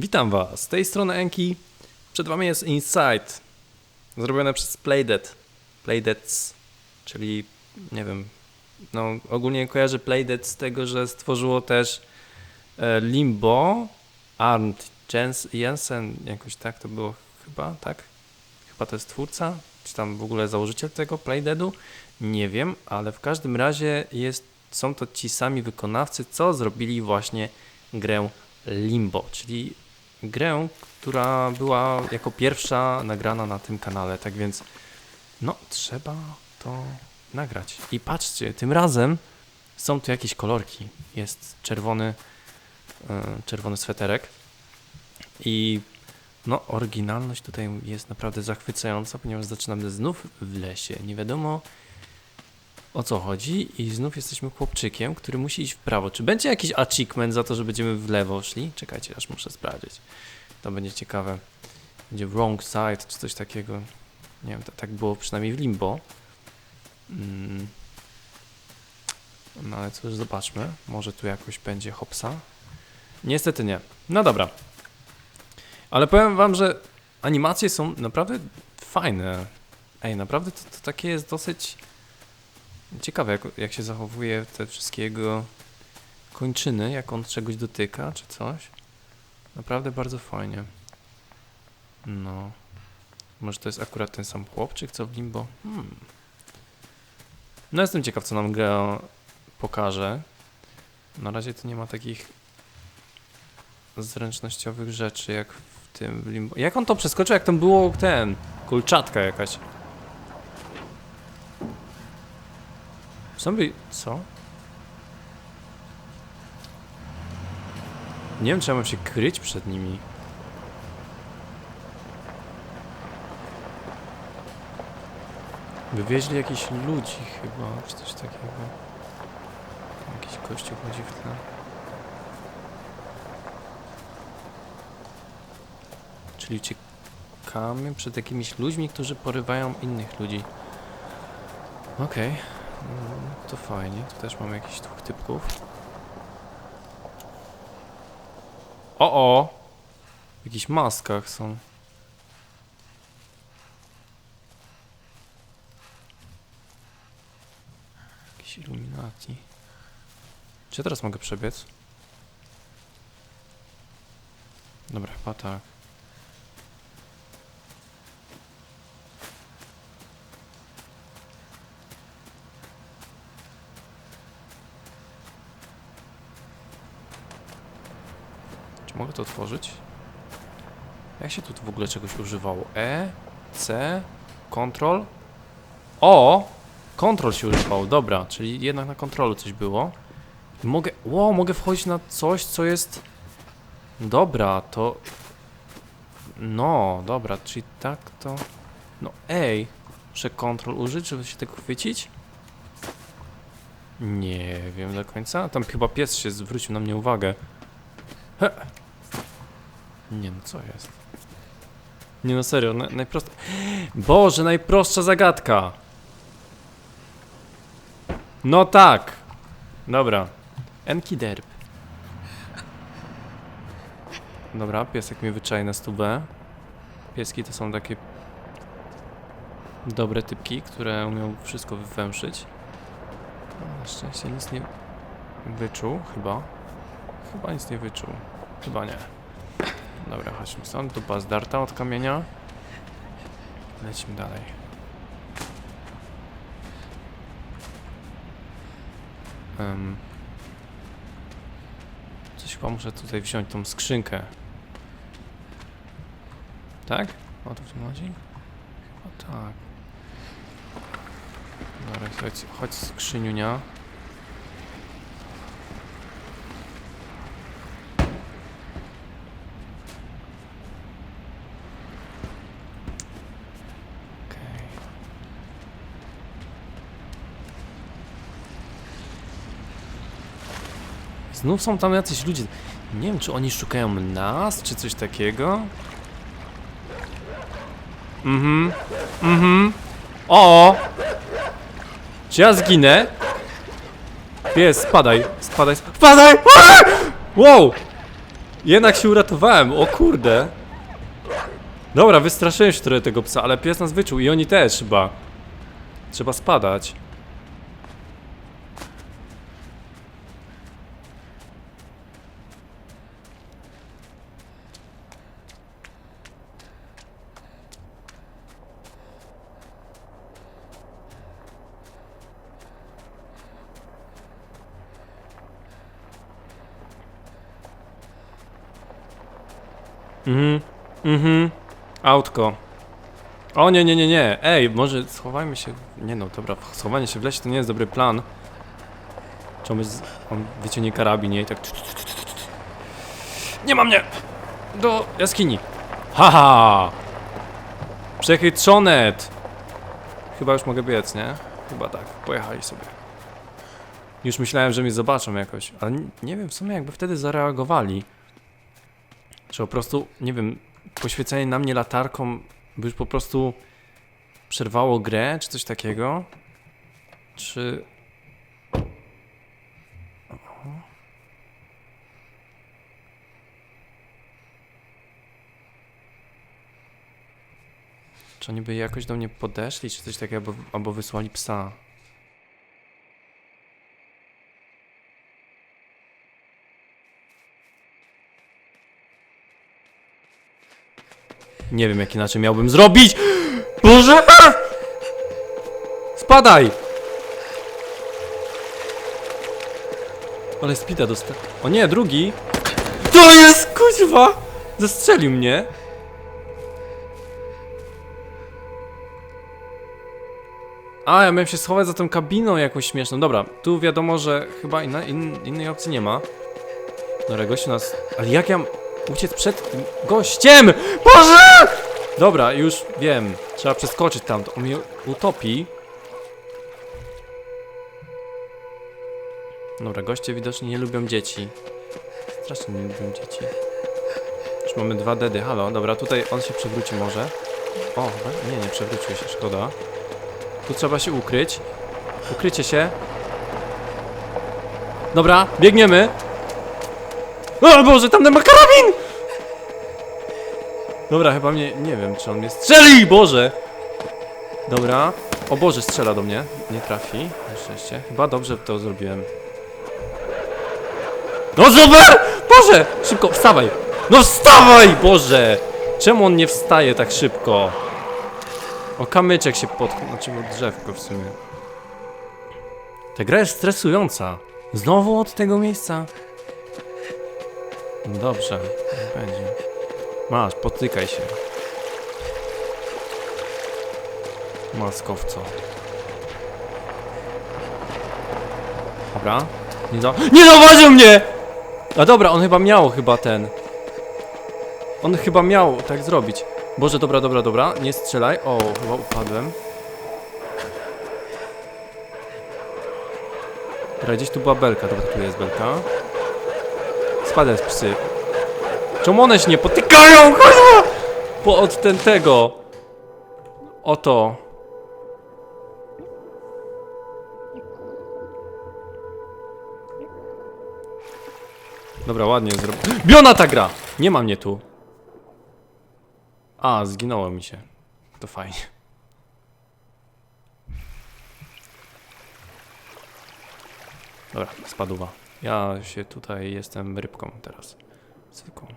Witam Was, z tej strony Enki. Przed Wami jest Inside, zrobione przez Playdead. Playdeads, czyli nie wiem, no ogólnie kojarzę Playdead z tego, że stworzyło też e, Limbo, Arndt Jens, Jensen, jakoś tak to było chyba, tak? Chyba to jest twórca, czy tam w ogóle założyciel tego Playdeadu, nie wiem, ale w każdym razie jest, są to ci sami wykonawcy, co zrobili właśnie grę Limbo, czyli grę, która była jako pierwsza nagrana na tym kanale, tak więc no trzeba to nagrać. I patrzcie, tym razem są tu jakieś kolorki. Jest czerwony, e, czerwony sweterek i no oryginalność tutaj jest naprawdę zachwycająca, ponieważ zaczynamy znów w lesie. Nie wiadomo o co chodzi i znów jesteśmy chłopczykiem, który musi iść w prawo. Czy będzie jakiś achievement za to, że będziemy w lewo szli? Czekajcie, aż muszę sprawdzić. To będzie ciekawe. Będzie wrong side czy coś takiego. Nie wiem, tak było przynajmniej w Limbo. Mm. No ale cóż, zobaczmy. Może tu jakoś będzie hopsa. Niestety nie. No dobra. Ale powiem wam, że animacje są naprawdę fajne. Ej, naprawdę to, to takie jest dosyć ciekawe, jak, jak się zachowuje te wszystkie jego kończyny, jak on czegoś dotyka, czy coś. Naprawdę bardzo fajnie. No. Może to jest akurat ten sam chłopczyk, co w Limbo? Hmm. No jestem ciekaw, co nam gra pokaże. Na razie to nie ma takich zręcznościowych rzeczy, jak w tym w Limbo. Jak on to przeskoczył, jak tam było ten, kulczatka jakaś. Zombie, co? Nie wiem, czy ja mam się kryć przed nimi. Wywieźli jakichś ludzi chyba, czy coś takiego. Jakiś kościół chodzi w tle. Czyli uciekamy przed jakimiś ludźmi, którzy porywają innych ludzi. Okej, mm, to fajnie. Tu też mamy jakichś dwóch typków. O, o! W jakichś maskach są. Jakieś Illuminati. Czy ja teraz mogę przebiec? Dobra, chyba tak. Mogę to otworzyć? Jak się tu w ogóle czegoś używało? E, C, Ctrl, O! Kontrol się używał, dobra, czyli jednak na kontrolu coś było. Mogę, wow, mogę wchodzić na coś, co jest... Dobra, to... No, dobra, czyli tak to... No ej, muszę kontrol użyć, żeby się tego chwycić? Nie wiem do końca. Tam chyba pies się zwrócił na mnie uwagę. He. Nie no, co jest? Nie no, serio, na. Boże, najprostsza zagadka! No tak! Dobra. Enki derb. Dobra, piesek mnie wyczai na stubę. Pieski to są takie dobre typki, które umią wszystko wywęszyć. No, na szczęście nic nie wyczuł, chyba. Chyba nic nie wyczuł. Chyba nie. Dobra, chodźmy stąd. Dupa zdarta od kamienia. Lecimy dalej. Um, coś chyba muszę tutaj wziąć tą skrzynkę. Tak? O to w tym chodzi? Chyba tak. Dobra, chodź, chodź skrzyniunia. Znów są tam jacyś ludzie. Nie wiem, czy oni szukają nas, czy coś takiego. Mhm. Mhm. O! Czy ja zginę? Pies, spadaj, spadaj, spadaj! Wow! Jednak się uratowałem, o kurde. Dobra, wystraszyłem się trochę tego psa, ale pies nas wyczuł i oni też chyba. Trzeba spadać. Mhm, mhm. Autko. O nie, nie, nie, nie. Ej, może schowajmy się. Nie no, dobra, schowanie się w lesie to nie jest dobry plan. Czemu z... on wyciągnie karabin nie? i tak. Nie ma mnie! Do jaskini. Haha! Przechytrzonet! Chyba już mogę biec, nie? Chyba tak. Pojechali sobie. Już myślałem, że mnie zobaczą jakoś, ale nie, wiem w sumie jakby wtedy zareagowali. Czy po prostu, nie wiem, poświecenie na mnie latarką by już po prostu przerwało grę, czy coś takiego? Czy... Czy oni by jakoś do mnie podeszli, czy coś takiego, albo, albo wysłali psa? Nie wiem, jak inaczej miałbym zrobić! Boże! Spadaj! Ale spida dostał. O nie, drugi! To jest kuźwa! Zastrzelił mnie! A, ja miałem się schować za tą kabiną jakąś śmieszną. Dobra, tu wiadomo, że chyba inna, in, innej opcji nie ma. Dobra, gościu nas... Ale jak ja uciec przed tym gościem? Boże! Dobra, już wiem. Trzeba przeskoczyć tam. On mnie utopi. Dobra, goście widocznie nie lubią dzieci. Strasznie nie lubią dzieci. Już mamy dwa dedy. Halo, dobra, tutaj on się przewróci może. O, nie, nie przewrócił się, szkoda. Tu trzeba się ukryć. Ukrycie się. Dobra, biegniemy. O Boże, tam ma karabin! Dobra, chyba mnie, nie wiem, czy on mnie strzeli, Boże! Dobra. O Boże, strzela do mnie. Nie trafi, na szczęście. Chyba dobrze to zrobiłem. No super! Boże! Szybko, wstawaj! No wstawaj, Boże! Czemu on nie wstaje tak szybko? O kamyczek się potknął, znaczy o drzewko w sumie. Ta gra jest stresująca. Znowu od tego miejsca. Dobrze, będzie. Masz, potykaj się. Maskowco. Dobra. Nie, za... nie zauważył mnie! A dobra, on chyba miał chyba ten. On chyba miał tak zrobić. Boże, dobra, dobra, dobra. Nie strzelaj. O, chyba upadłem. Dobra, gdzieś tu była belka. Dobra, tu jest belka. Spadaj z psy. Czemu one się nie potykają? Kurwa! Po od ten tego. Oto. Dobra, ładnie zrobię. Biona ta gra! Nie ma mnie tu. A, zginęło mi się. To fajnie. Dobra, spadła. Ja się tutaj jestem rybką teraz. Zwykłą.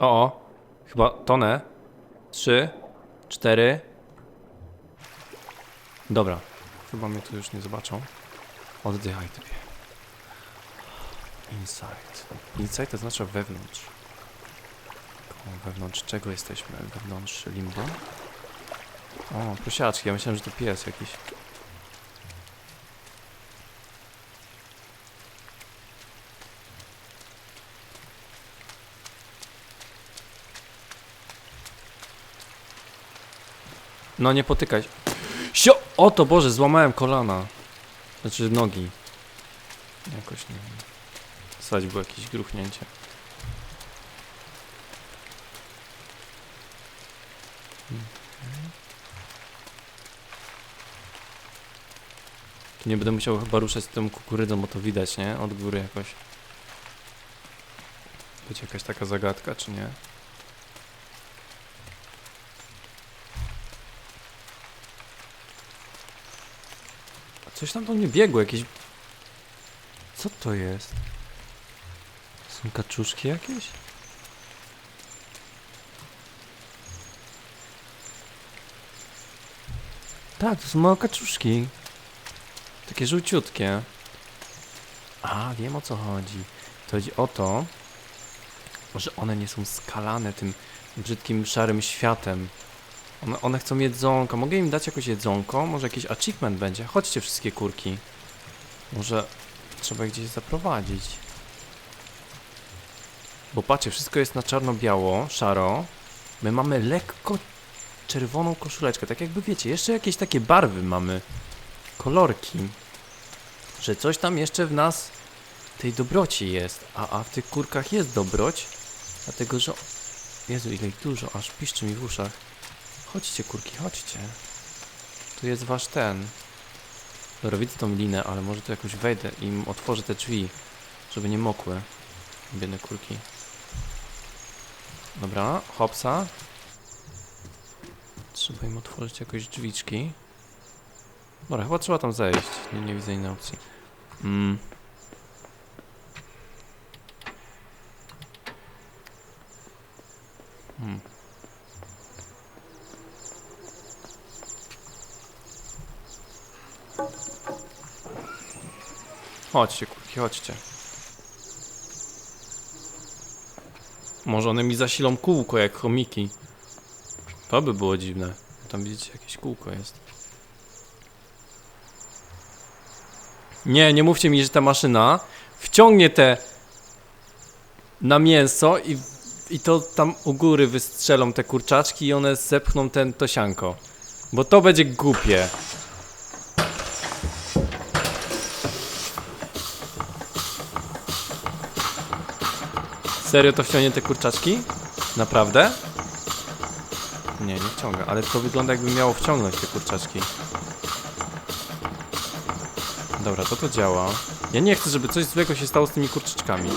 O, chyba tonę. Trzy, cztery. Dobra, chyba mnie tu już nie zobaczą. Oddychaj typie. Inside. Inside to znaczy wewnątrz. Wewnątrz czego jesteśmy? Wewnątrz limbo? O, prosiaczki, ja myślałem, że to pies jakiś. No nie potykaj. Sio! O to Boże, złamałem kolana. Znaczy nogi. Jakoś nie wiem. Sać było jakieś gruchnięcie. Mhm. Nie będę musiał chyba ruszać z tą kukurydzą, bo to widać, nie? Od góry jakoś. Będzie jakaś taka zagadka, czy nie? A Coś tam do mnie biegło, jakieś... Co to jest? Są kaczuszki jakieś? Tak, to są małe kaczuszki. Takie żółciutkie. A, wiem o co chodzi. To chodzi o to, że one nie są skalane tym brzydkim, szarym światem. One, one chcą jedzonko. Mogę im dać jakoś jedzonko? Może jakiś achievement będzie? Chodźcie wszystkie kurki. Może trzeba gdzieś zaprowadzić. Bo patrzcie, wszystko jest na czarno-biało, szaro. My mamy lekko czerwoną koszuleczkę. Tak jakby wiecie, jeszcze jakieś takie barwy mamy. Kolorki. Że coś tam jeszcze w nas tej dobroci jest. A, a w tych kurkach jest dobroć. Dlatego, że... Jezu, ile ich dużo, aż piszczy mi w uszach. Chodźcie kurki, chodźcie. Tu jest wasz ten. Dobra, widzę tą linę, ale może tu jakoś wejdę i otworzę te drzwi, żeby nie mokły. Biedne kurki. Dobra, hopsa. Trzeba im otworzyć jakoś drzwiczki. Dobra, chyba trzeba tam zejść. Nie, nie widzę innej opcji. Mm. Hmm. Chodźcie, kurki, chodźcie. Może one mi zasilą kółko jak chomiki. To by było dziwne. Tam widzicie, jakieś kółko jest. Nie, nie mówcie mi, że ta maszyna wciągnie te na mięso i, i to tam u góry wystrzelą te kurczaczki i one zepchną ten to sianko. Bo to będzie głupie. Serio to wciągnie te kurczaczki? Naprawdę? Nie, nie wciąga, ale to wygląda jakby miało wciągnąć te kurczaczki. Dobra, to to działa. Ja nie chcę, żeby coś złego się stało z tymi kurczyczkami.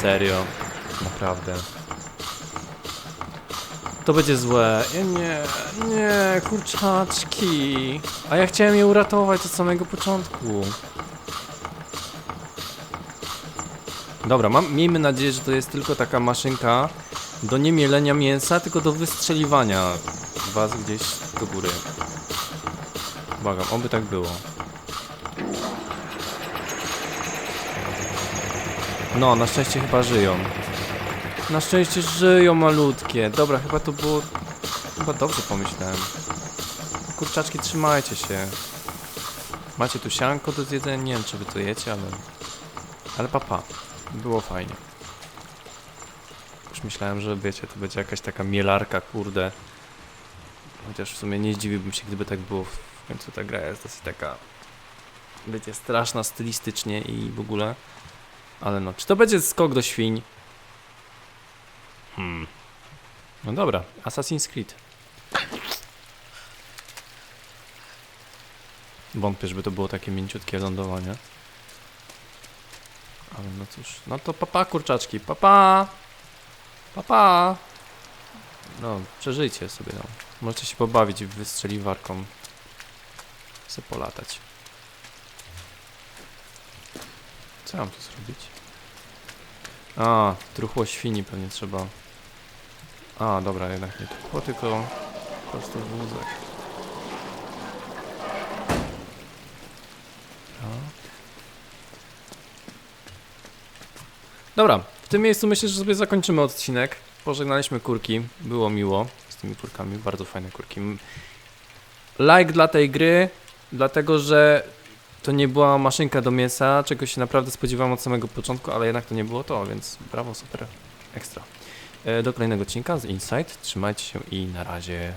Serio. Naprawdę. To będzie złe. Ja nie, nie, kurczaczki. A ja chciałem je uratować od samego początku. Dobra, mam, miejmy nadzieję, że to jest tylko taka maszynka do nie mielenia mięsa, tylko do wystrzeliwania was gdzieś do góry. Błagam, oby tak było. No, na szczęście chyba żyją. Na szczęście żyją malutkie. Dobra, chyba to było... Chyba dobrze pomyślałem. Kurczaczki, trzymajcie się. Macie tu sianko do zjedzenia? Nie wiem, czy wy to jecie, ale... Ale papa. Było fajnie. Już myślałem, że wiecie, to będzie jakaś taka mielarka, kurde. Chociaż w sumie nie zdziwiłbym się, gdyby tak było. W końcu ta gra jest dosyć taka, wiecie, straszna stylistycznie i w ogóle. Ale no, czy to będzie skok do świń? Hmm. No dobra, Assassin's Creed. Wątpię, żeby to było takie mięciutkie lądowanie. Ale no cóż, no to papa kurczaczki, papa! Papa! No, przeżyjcie sobie, no. Możecie się pobawić wystrzeliwarką. Chcę polatać. Co mam tu zrobić? A, truchło świni pewnie trzeba. A, dobra, jednak nie truchło, tylko po prostu wózek. Dobra. Tym miejscu myślę, że sobie zakończymy odcinek. Pożegnaliśmy kurki, było miło z tymi kurkami, bardzo fajne kurki. Like dla tej gry, dlatego że to nie była maszynka do mięsa, czego się naprawdę spodziewałem od samego początku, ale jednak to nie było to, więc brawo, super, ekstra. E, Do kolejnego odcinka z Insight, trzymajcie się i na razie.